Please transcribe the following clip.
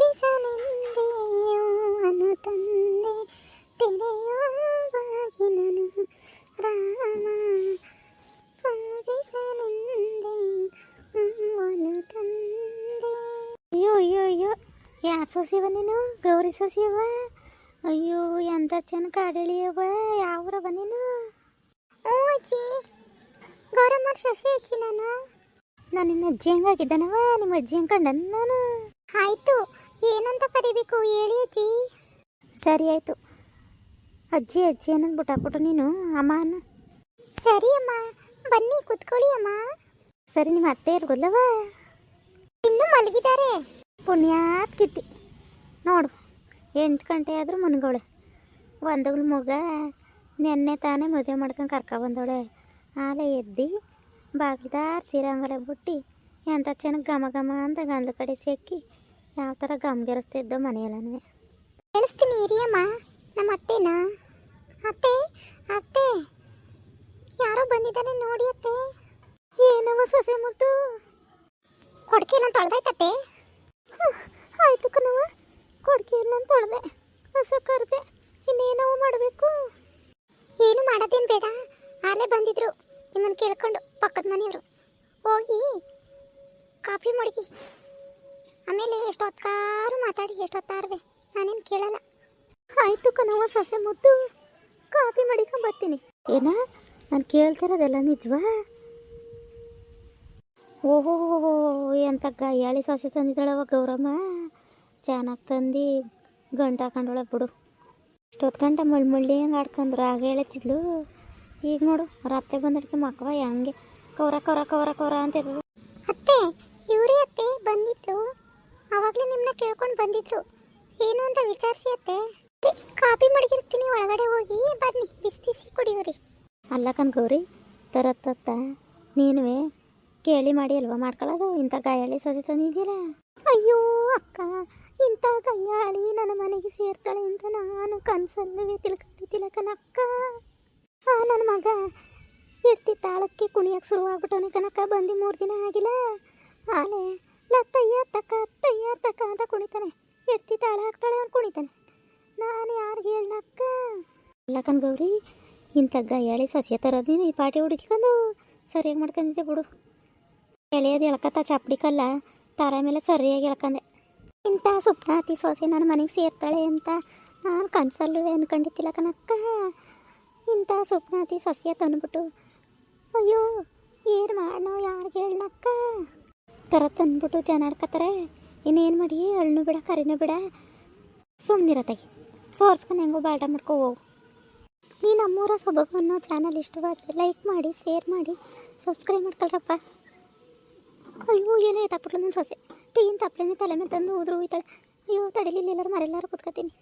ಪೂಜಿಸಲೆಂದೇ ಅನು ತಂದೆ ತೆರೆಯುವಾಗಿನನು ರಾಮ ಪೂಜಿಸಲೆಂದೇ ಅನು ತಂದೆ. ಅಯ್ಯೋ ಅಯ್ಯೋ ಅಯ್ಯೋ. ಯಾ ಸೊಸಿವ ನೀನು? ಗೌರಿ ಸೊಸಿಯವ ಅಯ್ಯೋ, ಎಂತ ಚೆನ್ನ ಕಾಡಳಿಯವ ಯಾವ್ರ ಬನ್ನಿನು ಓ ಅಜ್ಜಿ. ಗೌರಮ್ಮ ಶಶಿ ಅಜ್ಜಿ ನಾನು. ನಾನು ನಿನ್ನ ಅಜ್ಜಿ ಹಂಗಾಗಿದ್ದಾನವ ನಿಮ್ಮ ಅಜ್ಜಿ ಹಂಗೆ ಕಂಡನ ನಾನು. ಆಯ್ತು. ಏನಂತ ಕರಿಬೇಕು ಹೇಳಿ ಅಜ್ಜಿ? ಸರಿ ಆಯಿತು. ಅಜ್ಜಿ ಅಜ್ಜಿ ಅನ್ನೋದು ನೀನು ಅಮ್ಮ ಅನ್ನು. ಸರಿ ಅಮ್ಮ ಬನ್ನಿ ಕುತ್ಕೊಳ್ಳಿ ಅಮ್ಮ. ಸರಿ ನಿಮ್ಮ ಅತ್ತೆ ಇರ್ಬೋದವ ಇನ್ನು ಮಲಗಿದ್ದಾರೆ. ಪುಣ್ಯಾತ್ ಕಿತ್ತಿ. ನೋಡು ಎಂಟು ಗಂಟೆ ಆದರೂ ಮನ್ಗೋಳೆ. ಒಂದಗಳು ಮಗ ನೆನ್ನೆ ತಾನೇ ಮದುವೆ ಮಾಡ್ಕೊಂಡು ಕರ್ಕ ಬಂದವಳೆ. ಆಲೆ ಎದ್ದು ಬಾಗಿಲ್ದಾರ್ ಸೀರಂಗಲ ಬಿಟ್ಟು ಎಂಥ ಚೆನ್ನಾಗಿ ಘಮ ಘಮ ಅಂತ ಗಂಧ ಕಡೆ ಸೆಕ್ಕಿ ಯಾವ ಥರ ಗಮ್ಗೆರೆಸ್ತಿದ್ದೋ ಮನೆಯಲ್ಲೂ ಕೇಳಿಸ್ತೀನಿ ಹಿರಿಯಮ್ಮ ನಮ್ಮ ಅತ್ತೆನಾ? ಅತ್ತೆ ಅತ್ತೆ ಯಾರೋ ಬಂದಿದ್ದಾನೆ ನೋಡಿ ಅತ್ತೆ. ಏನವ ಸೊಸೆ ಮುದ್ದು ಕೊಡ್ಕೆ ನಾನು ತೊಳೆದೈತತ್ತೆ ಆಯ್ತು ಕಣವ ಕೊಡ್ಕೆ ನಾನು ತೊಳೆದೆ. ಹೊಸ ಕರೆದೆ. ಇನ್ನೇನವ ಮಾಡಬೇಕು? ಏನು ಮಾಡೋದೇನು ಬೇಡ. ಆಲೇ ಬಂದಿದ್ರು. ನಿಮ್ಮನ್ನು ಕೇಳ್ಕೊಂಡು ಪಕ್ಕದ ಮನೆಯವರು. ಹೋಗಿ ಕಾಫಿ ಮಡಗಿ. ಆಮೇಲೆ ಎಷ್ಟೊತ್ತಾರು ಮಾತಾಡಿ, ಎಷ್ಟು ಎಷ್ಟೊತ್ತಾರ್ವೆ ನಾನೇನು ಕೇಳಲ್ಲ. ಆಯ್ತು ಕನವ ಸೊಸೆ ಮುದ್ದು. ಕಾಫಿ ಮಾಡಿಕೊಂಡು ಬರ್ತೀನಿ. ಏನ? ನಾನು ಕೇಳ್ತಿರೋದೆಲ್ಲ ನಿಜವಾ? ಓಹೋ, ಎಂತ ಗಾಯಾಳಿ ಸೊಸೆ ತಂದಿದ್ದಾಳವ ಗೌರಮ್ಮ. ಚೆನ್ನಾಗಿ ತಂದು, ಗಂಟು ಹಾಕೊಂಡೊಳ ಬಿಡು. ಇಷ್ಟೊತ್ತು ಗಂಟೆ ಮಳ್ಳಿ ಮುಳ್ಳಿ ಹಂಗೆ ಆಡ್ಕೊಂಡ್ರು ಆಗ ಹೇಳ್ತಿದ್ಲು. ಈಗ ನೋಡು ರತ್ತೆ ಬಂದಡ್ಕೆ ಮಕ್ಕವ ಹೆಂಗೆ ಕೌರ ಕೌರ ಕೌರ ಕೌರ ಅಂತ ಅತ್ತೆ, ಇವರೇ ಅತ್ತೆ, ಬಂದಿತ್ತು. ಆವಾಗಲೇ ನಿಮ್ಮನ್ನ ಕೇಳ್ಕೊಂಡು ಬಂದಿದ್ರು. ಏನು ಅಂತ ವಿಚಾರಿಸಿ ಅತ್ತೆ ಕಾಪಿ ಮಡಗಿರ್ತೀನಿ, ಒಳಗಡೆ ಹೋಗಿ. ಬನ್ನಿ, ಬಿಸಿ ಬಿಸಿ ಕುಡಿಯೋರಿ. ಅಲ್ಲ ಕನ್ಕೋರಿ ತರತ್ತ ನೀನುವೆ ಕೇಳಿ ಮಾಡಿ ಅಲ್ವಾ ಮಾಡ್ಕೊಳ್ಳೋದು? ಇಂಥ ಗಾಯಾಳಿ ಸೊಸೆ ತಂದಿದ್ದೀರ? ಅಯ್ಯೋ, ಅಕ್ಕ, ಇಂಥ ಗಯ್ಯಾಳಿ ನನ್ನ ಮನೆಗೆ ಸೇರ್ತಾಳೆ ಅಂತ ನಾನು ಕನಸಲ್ಲವೇ ತಿಳ್ಕೊಂಡಿದ್ದಿಲ್ಲ ಕನಕ್ಕ ಆ, ನನ್ನ ಮಗ ಇರ್ತಿ ತಾಳಕ್ಕೆ ಕುಣಿಯಕ್ಕೆ ಶುರುವಾಗ್ಬಿಟ್ಟವನೆ ಕನಕ ಬಂದು ಮೂರು ದಿನ ಆಗಿಲ್ಲ. ಆಲೆ ಲತ್ತಯ್ಯ ತಕ್ಕ ತಯ್ಯ ತಕ್ಕ ಅಂತ ಕುಣಿತಾನೆ. ಎತ್ತಿ ತಾಳ ಹಾಕ್ತಾಳೆ ಅವ್ನು ಕುಣಿತಾನೆ. ನಾನು ಯಾರಿಗೆ ಹೇಳಕ್ಕ ಇಲ್ಲ ಗೌರಿ, ಇಂಥ ಗಯ್ಯಾಳಿ ಸಸ್ಯ ತರೋದು ನೀನು ಈ ಪಾಟಿ ಹುಡುಕಿಕೊಂಡು ಸರಿಯಾಗಿ ಮಾಡ್ಕೊಂಡಿದ್ದೆ ಬಿಡು. ಎಳೆಯೋದು ಎಳ್ಕತ್ತ ಚಪ್ಪಡಿ ಕಲ್ಲ, ತರ ಮೇಲೆ ಸರಿಯಾಗಿ ಎಳ್ಕಂದೆ. ಇಂಥ ಸುಪ್ನಾತಿ ಸೊಸೆ ನನ್ನ ಮನೆಗೆ ಸೇರ್ತಾಳೆ ಅಂತ ನಾನು ಕನ್ಸಲ್ಲೂ ಅನ್ಕೊಂಡಿತ್ತಿಲ್ಲ ಕಣಕ್ಕ. ಇಂಥ ಸುಪ್ನಾತಿ ಸಸ್ಯ ತಂದ್ಬಿಟ್ಟು, ಅಯ್ಯೋ, ಏನು ಥರ ತಂದ್ಬಿಟ್ಟು ಜನ ಆಡ್ಕತ್ತಾರೆ ಇನ್ನೇನು ಮಾಡಿ ಅಳ್ನು ಬಿಡ, ಕರಿನೂ ಬಿಡ. ಸುಮ್ಮನಿರತ್ತಾಗಿ ಸೋರ್ಸ್ಕೊಂಡು ಹೆಂಗೋ ಬಾಟ ಮಾಡ್ಕೊ ಹೋಗು. ನೀ ನಮ್ಮೂರ ಸೊಬಗು ಅನ್ನೋ ಚಾನಲ್ ಇಷ್ಟವಾದರೆ ಲೈಕ್ ಮಾಡಿ ಶೇರ್ ಮಾಡಿ ಸಬ್ಸ್ಕ್ರೈಬ್ ಮಾಡ್ಕೊಳ್ರಪ್ಪ. ಅಯ್ಯೋ, ಏನೇ ಎತ್ತಾಕ್ಬಿಟ್ಲು ನನ್ನ ಸೊಸೆ. ಟೀನ್ ತಪ್ಪಲೆನೇ ತಲೆ ಮೇಲೆ ತಂದು ಉದ್ರು ಹೋಯ್ತಾಳೆ. ಅಯ್ಯೋ, ತಡಿಲಿಲ್ಲ, ಎಲ್ಲರೂ ಮರೆಲ್ಲರೂ ಕೂತ್ಕೊತೀನಿ.